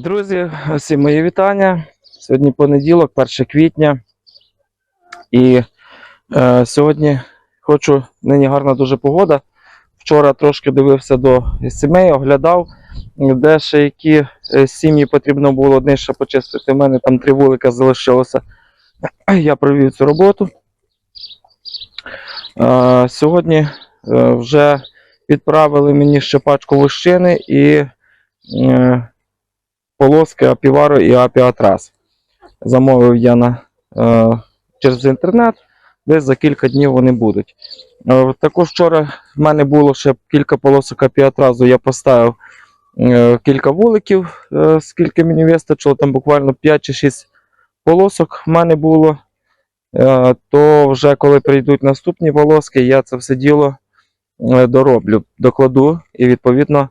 Друзі, всім мої вітання. Сьогодні понеділок, 1 квітня. І е, сьогодні хочу, нині гарна дуже погода. Вчора трошки дивився до сімей, оглядав, де ще які е, сім'ї потрібно було одне ще почистити. У мене там три вулика залишилося. Я провів цю роботу. Е, сьогодні е, вже відправили мені ще пачку лущини і. Е, полоски Апіваро і Апіатрас. Замовив я на, е, через інтернет, десь за кілька днів вони будуть. Е, також вчора в мене було ще кілька полосок Апіатразу, я поставив е, кілька вуликів, е, скільки мені вистачило, там буквально 5 чи 6 полосок в мене було. Е, то вже коли прийдуть наступні полоски, я це все діло е, дороблю, докладу і відповідно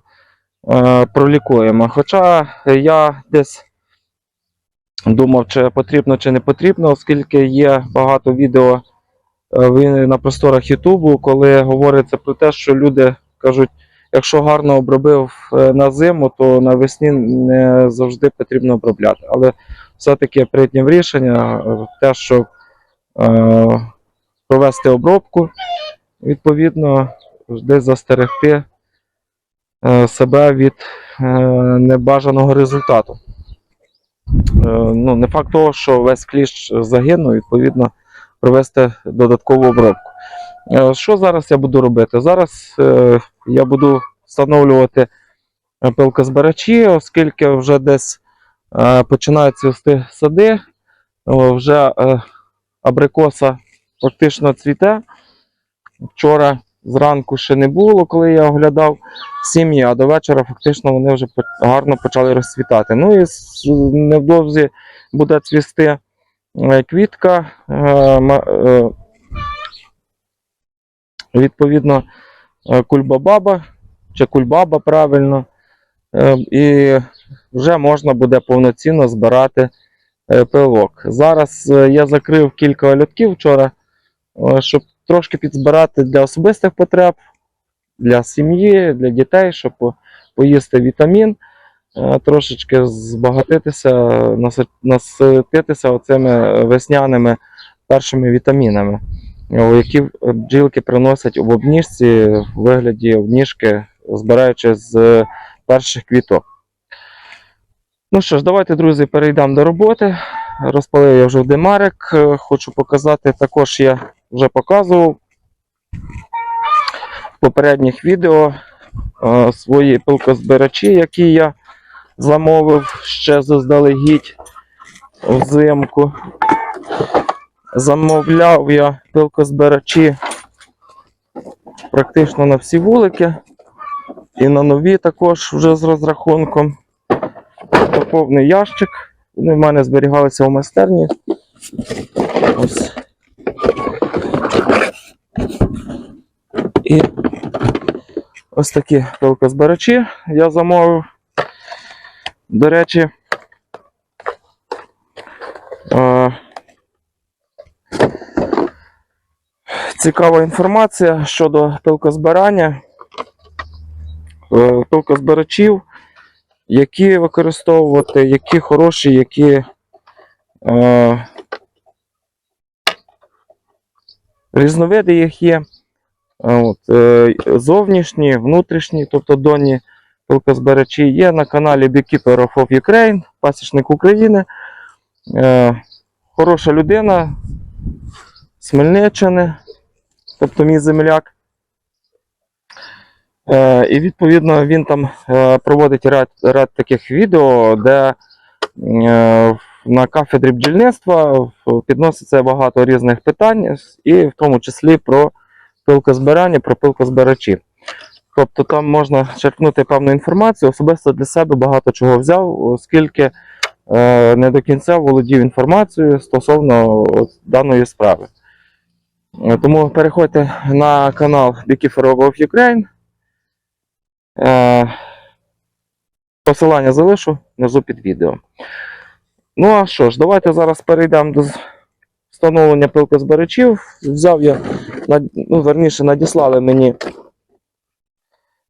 пролікуємо. Хоча я десь думав, чи потрібно, чи не потрібно, оскільки є багато відео е, на просторах Ютубу, коли говориться про те, що люди кажуть, якщо гарно обробив е, на зиму, то навесні не завжди потрібно обробляти. Але все-таки прийняв рішення, е, те, щоб е, провести обробку, відповідно, десь застерегти е, себе від е, небажаного результату. Е, Ну, не факт того, що весь кліщ загинув, відповідно, провести додаткову обробку. Е, Що зараз я буду робити? Зараз е, я буду встановлювати е, пилкозбирачі, оскільки вже десь е, починають цвісти сади, вже е, абрикоса фактично цвіте. Вчора зранку ще не було, коли я оглядав сім'ї, а до вечора фактично вони вже гарно почали розцвітати. Ну і невдовзі буде цвісти е, квітка. е, е, Відповідно, кульбабаба чи кульбаба правильно. І вже можна буде повноцінно збирати пилок. Зараз я закрив кілька льотків вчора, щоб трошки підзбирати для особистих потреб, для сім'ї, для дітей, щоб поїсти вітамін, е, трошечки збагатитися, наси- насититися оцими весняними першими вітамінами, які бджілки приносять у обніжці в вигляді обніжки, збираючи з перших квіток. Ну що ж, давайте, друзі, перейдемо до роботи. Розпалив я вже димарик. Е, Хочу показати, також я вже показував в попередніх відео е, свої пилкозбирачі, які я замовив ще заздалегідь взимку. Замовляв я пилкозбирачі практично на всі вулики. І на нові також вже з розрахунком. Це повний ящик. Вони в мене зберігалися у майстерні. Ось. Ось такі пилкозбирачі я замовив. До речі, е, цікава інформація щодо пилкозбирання, е, пилкозбирачів, які використовувати, які хороші, які е, різновиди їх є. От, е, зовнішні, внутрішні, тобто донні пилкозбирачі є на каналі Beekeeper of Ukraine, пасічник України. Е, хороша людина з Хмельниччини, тобто мій земляк. Е, і відповідно він там проводить ряд, ряд таких відео, де на кафедрі бджільництва підноситься багато різних питань, і в тому числі про пилкозбирання, про пилкозбирачі. Тобто там можна черпнути певну інформацію. Особисто для себе багато чого взяв, оскільки е, не до кінця володів інформацією стосовно даної справи. Е, Тому переходьте на канал Beekeeper of Ukraine. Е, Посилання залишу внизу під відео. Ну а що ж, давайте зараз перейдемо до встановлення пилкозбирачів. Взяв я, ну, верніше, надіслали мені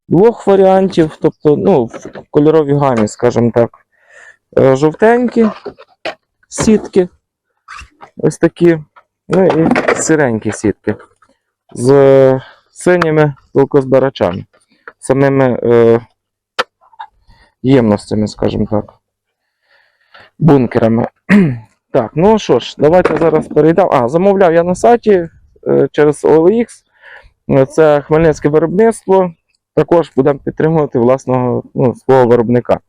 двох варіантів, тобто ну, в кольоровій гамі, скажімо так. е, жовтенькі сітки. Ось такі. Ну і сиренькі сітки. З е, синіми пилкозбирачами. Самими е, ємностями, скажімо так. Бункерами. Так, ну що ж, давайте зараз перейдемо. А, замовляв я на сайті через OLX. Е, Це хмельницьке виробництво. Також будемо підтримувати власного ну, свого виробника.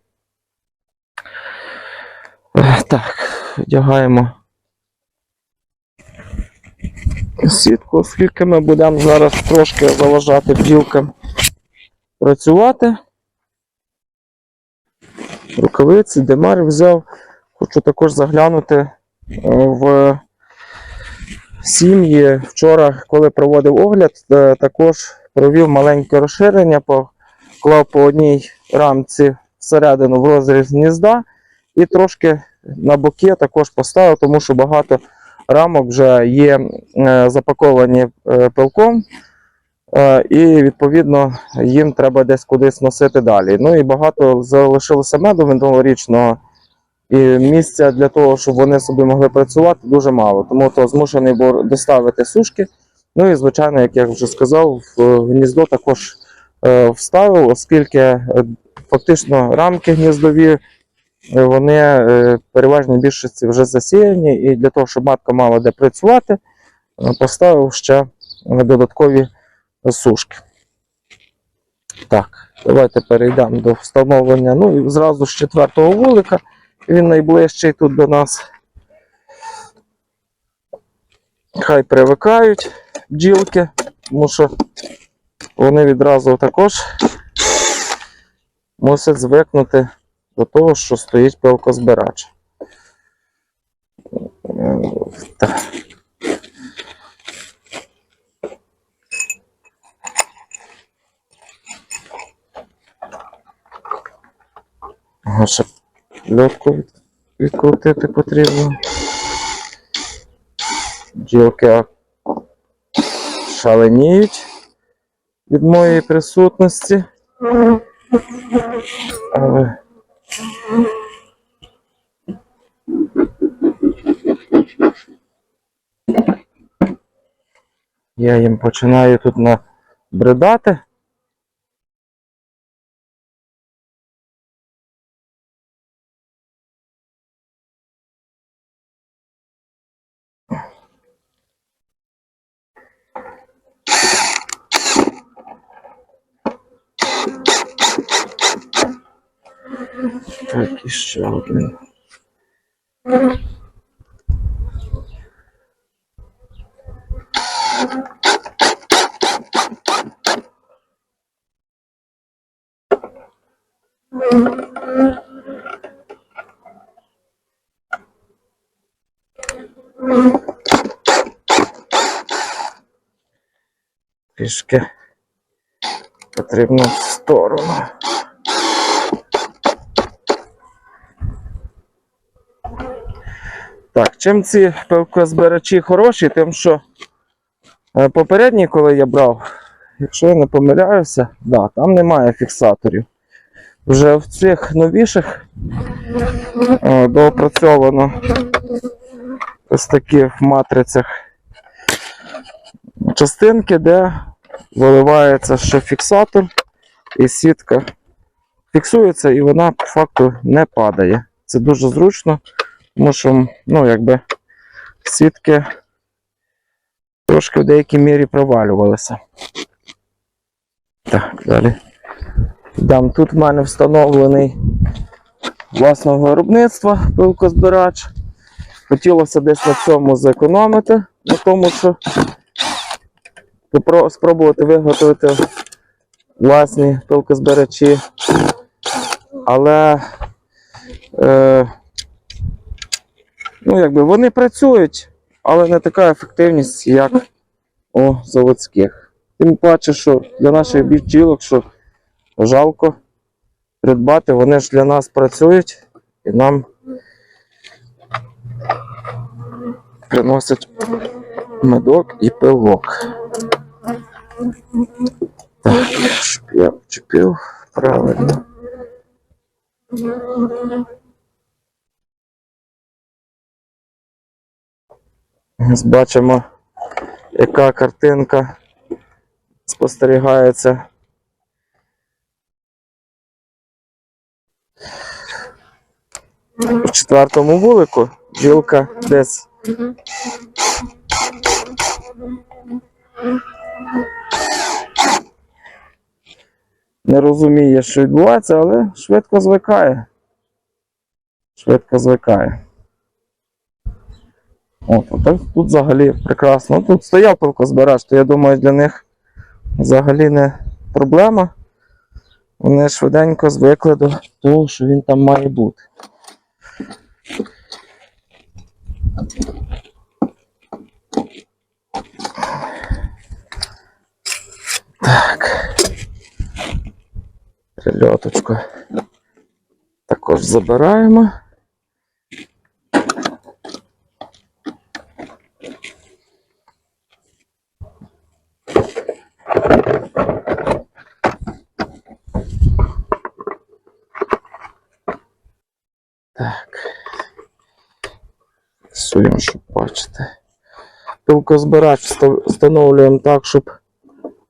Е, Так, одягаємо сітку, оскільки ми будемо зараз трошки заважати бджілкам працювати. Рукавиці, демар взяв. Хочу також заглянути е, в сім'ї. Вчора, коли проводив огляд, е, також провів маленьке розширення, поклав по одній рамці всередину в розріз гнізда і трошки на боки також поставив, тому що багато рамок вже є е, запаковані е, пилком. І відповідно їм треба десь кудись носити далі. Ну і багато залишилося меду минулорічного, і місця для того, щоб вони собі могли працювати, дуже мало. Тому то змушений був доставити сушки. Ну і звичайно, як я вже сказав, в гніздо також е, вставив, оскільки е, фактично рамки гніздові е, вони переважній більшості вже засіяні, і для того, щоб матка мала де працювати, поставив ще додаткові сушки. Так, давайте перейдемо до встановлення. Ну і зразу з четвертого вулика. Він найближчий тут до нас. Хай привикають бджілки, тому що вони відразу також мусять звикнути до того, що стоїть пилкозбирач. Ще льотку відкрутити потрібно. Бджілки шаленіють від моєї присутності. Але я їм починаю тут набридати. Так, і ще один. Трішки потрібно в сторону. Так, чим ці пивкозбирачі хороші, тим що е, попередній, коли я брав, якщо я не помиляюся, да, там немає фіксаторів. Вже в цих новіших е, доопрацьовано ось такі в матрицях частинки, де виливається ще фіксатор, і сітка фіксується, і вона по факту не падає. Це дуже зручно. Тому що, ну, якби сітки трошки в деякій мірі провалювалися. Так, далі. Йдемо. Тут в мене встановлений власного виробництва пилкозбирач. Хотілося десь на цьому зекономити, на тому, що спробувати виготовити власні пилкозбирачі. Але е, ну, якби вони працюють, але не така ефективність, як у заводських. Тим паче, що для наших бджілок, що жалко придбати, вони ж для нас працюють і нам приносять медок і пилок. Так, щоб я вчепив правильно. Бачимо, яка картинка спостерігається. В четвертому вулику бджілка десь не розуміє, що відбувається, але швидко звикає. Швидко звикає. От, а так тут взагалі прекрасно. Ну, Тут стояв пилкозбирач, то я думаю, для них взагалі не проблема. Вони швиденько звикли до того, що він там має бути. Так. Прильоточку також забираємо. Так. Суємо, щоб бачити. Пилкозбирач встановлюємо так, щоб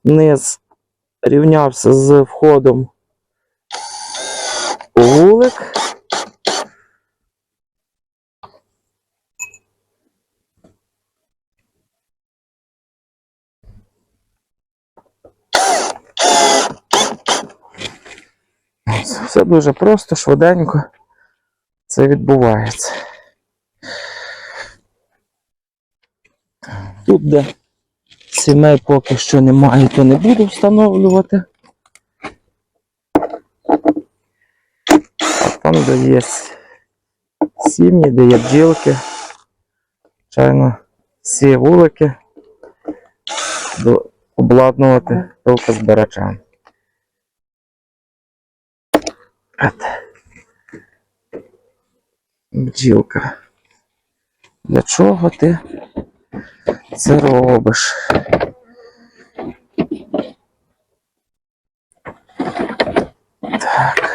низ рівнявся з входом у вулик. Все дуже просто, швиденько це відбувається. Тут, де сімей поки що немає, то не буду встановлювати. Там, де є сім'ї, де є бджілки, звичайно, всі вулики обладнувати пилкозбирачам. От. Бджілка. Для чого ти це робиш? Так.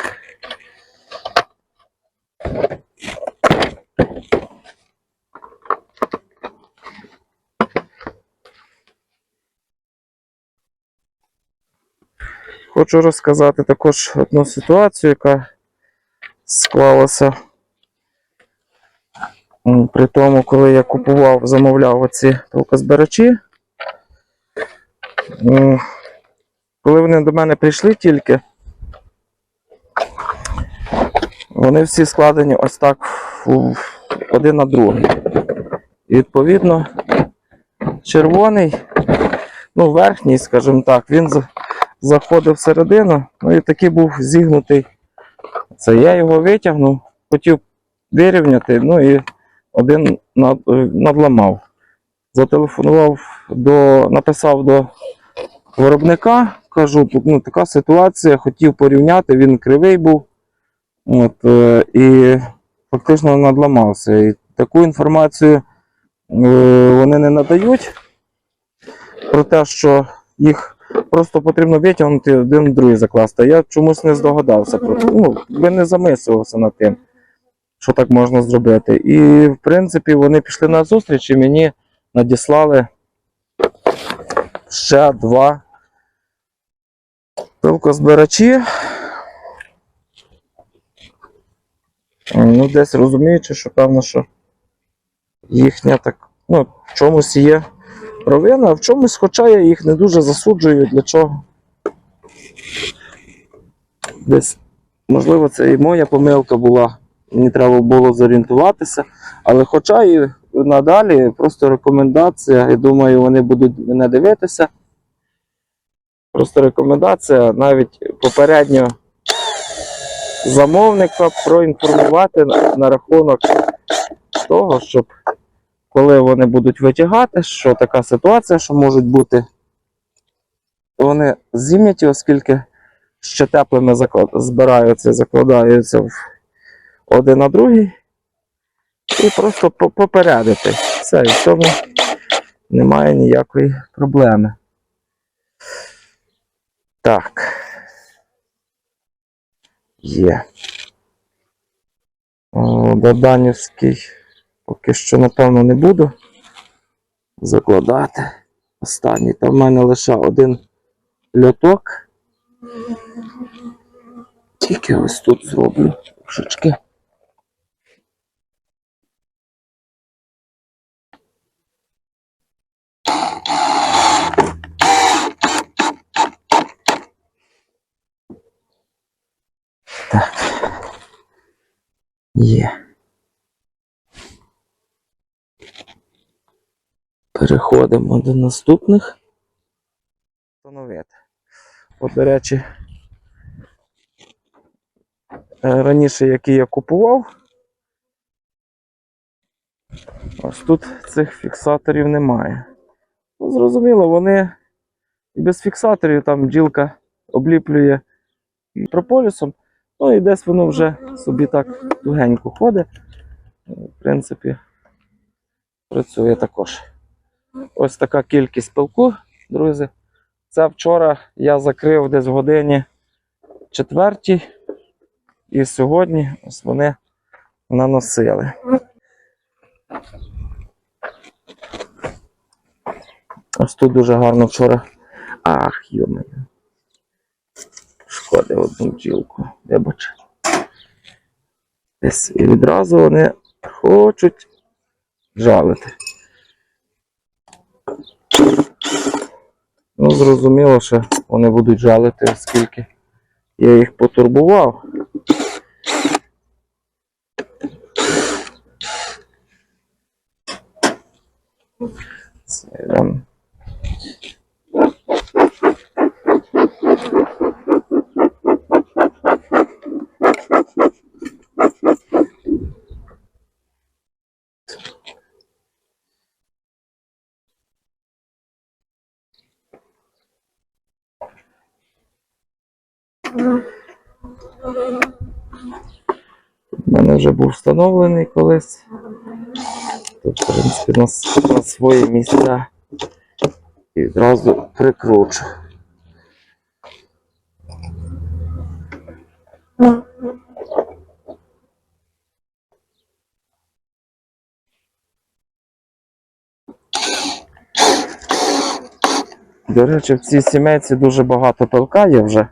Хочу розказати також одну ситуацію, яка склалася при тому, коли я купував, замовляв оці пилкозбирачі. М, Коли вони до мене прийшли тільки, вони всі складені ось так один на другий. І відповідно, червоний, ну, верхній, скажімо так, він заходив всередину, ну і такий був зігнутий. Це я його витягнув, хотів вирівняти, ну і один е, надламав. Зателефонував до, написав до виробника, кажу, ну, така ситуація, хотів порівняти, він кривий був. От, е, і фактично надламався. І таку інформацію е, вони не надають про те, що їх просто потрібно витягнути один в другий закласти. Я чомусь не здогадався. Ну, би не замисливався над тим, що так можна зробити. І, в принципі, вони пішли на зустріч і мені надіслали ще два пилкозбирачі. Ну, десь розуміючи, що певно, що їхня так, ну, в чомусь є провина, а в чомусь, хоча я їх не дуже засуджую, для чого. Десь, можливо, це і моя помилка була. Мені треба було зорієнтуватися. Але хоча і надалі просто рекомендація, я думаю, вони будуть мене дивитися. Просто рекомендація навіть попередньо замовника проінформувати на, рахунок того, щоб коли вони будуть витягати, що така ситуація, що можуть бути, вони зім'яті, оскільки ще теплими збираються, закладаються в один на другий. І просто попередити. Все, і в цьому немає ніякої проблеми. Так. Є. О, Доданівський поки що, напевно, не буду закладати. Останній. Там в мене лише один льоток. Тільки ось тут зроблю трошечки. Так. Є. Переходимо до наступних. Встановити. От, до речі, е, раніше, який я купував, ось тут цих фіксаторів немає. Ну, зрозуміло, вони і без фіксаторів там бджілка обліплює прополісом, ну і десь воно вже собі так тугенько ходить. В принципі, працює також. Ось така кількість пилку, друзі. Це вчора я закрив десь в годині четвертій, і сьогодні ось вони наносили. Ось тут дуже гарно вчора. Ах, йомаю. Шкода одну бджілку. Вибач. І відразу вони хочуть жалити. Ну, зрозуміло, що вони будуть жалити, оскільки я їх потурбував. Це там. У мене вже був встановлений колись. Тут, в принципі, на, на свої місця. І відразу прикручу. До речі, в цій сімейці дуже багато пилка є вже.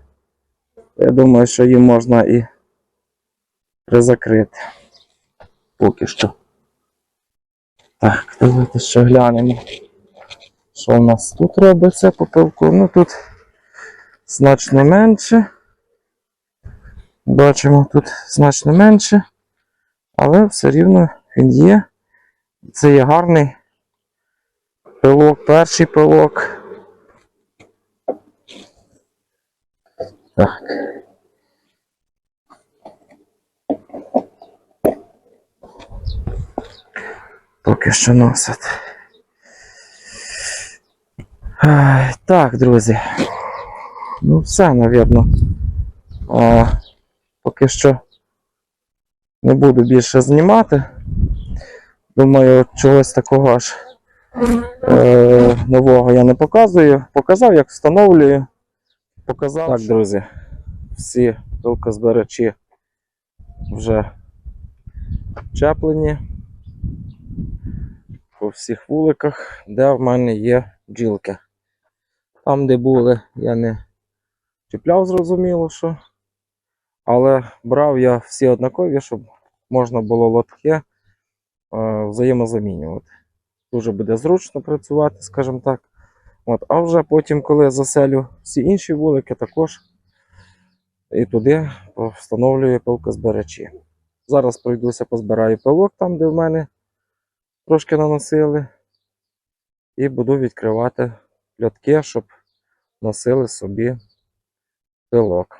Я думаю, що їм можна і призакрити. Поки що. Так, давайте ще глянемо. Що в нас тут робиться по пилку? Ну тут значно менше. Бачимо, тут значно менше. Але все рівно він є. Це є гарний пилок, перший пилок. Так. Поки що носить. Так, друзі. Ну, все, навірно. А, поки що не буду більше знімати. Думаю, чогось такого аж е, нового я не показую. Показав, як встановлюю. Показав. Так, друзі, всі пилкозбирачі вже чеплені по всіх вуликах, де в мене є бджілки. Там, де були, я не чіпляв, зрозуміло, що. Але брав я всі однакові, щоб можна було лотки е, взаємозамінювати. Дуже буде зручно працювати, скажімо так. От, а вже потім, коли заселю всі інші вулики, також і туди встановлюю пилкозбирачі. Зараз пройдуся, позбираю пилок там, де в мене трошки наносили. І буду відкривати льотки, щоб носили собі пилок.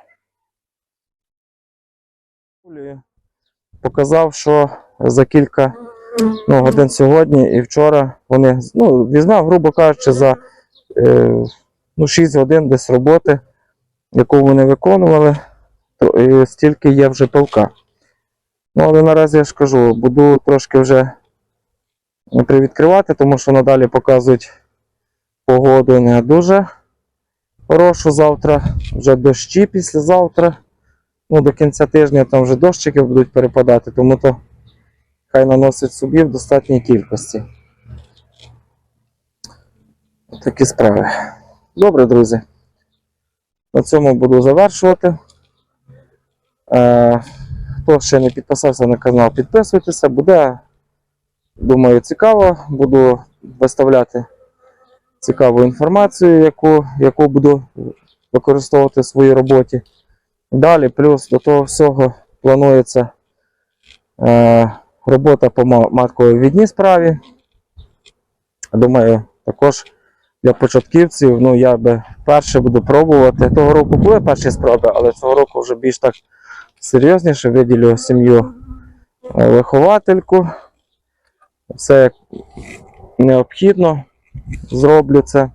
Показав, що за кілька ну, годин сьогодні і вчора вони, ну, візьмав, грубо кажучи, за е, ну, 6 годин десь роботи, яку вони виконували, то і стільки є вже пилка. Ну, але наразі я ж кажу, буду трошки вже привідкривати, тому що надалі показують погоду не дуже хорошу завтра, вже дощі післязавтра. Ну, до кінця тижня там вже дощики будуть перепадати, тому то хай наносить собі в достатній кількості. Такі справи. Добре, друзі. На цьому буду завершувати. Е, хто ще не підписався на канал, підписуйтеся. Буде, думаю, цікаво. Буду виставляти цікаву інформацію, яку, яку буду використовувати в своїй роботі. Далі, плюс до того всього планується е, робота по матковій відній справі. Думаю, також для початківців, ну я би перше буду пробувати. Того року були перші спроби, але цього року вже більш так серйозніше виділю сім'ю е, виховательку. Все як необхідно зроблю це.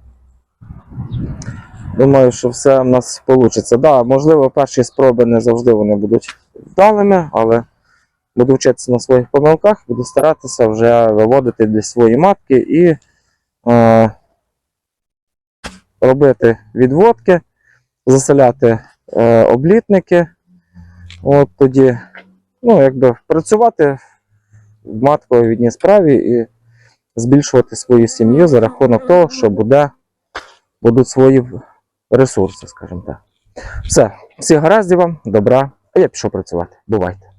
Думаю, що все в нас вийде. Да, можливо, перші спроби не завжди вони будуть вдалими, але буду вчитися на своїх помилках, буду старатися вже виводити для свої матки і е, робити відводки, заселяти е, облітники. От тоді, ну, якби працювати в матковій справі і збільшувати свою сім'ю за рахунок того, що буде, будуть свої ресурси, скажімо так. Все, всіх гараздів вам, добра, а я пішов працювати. Бувайте.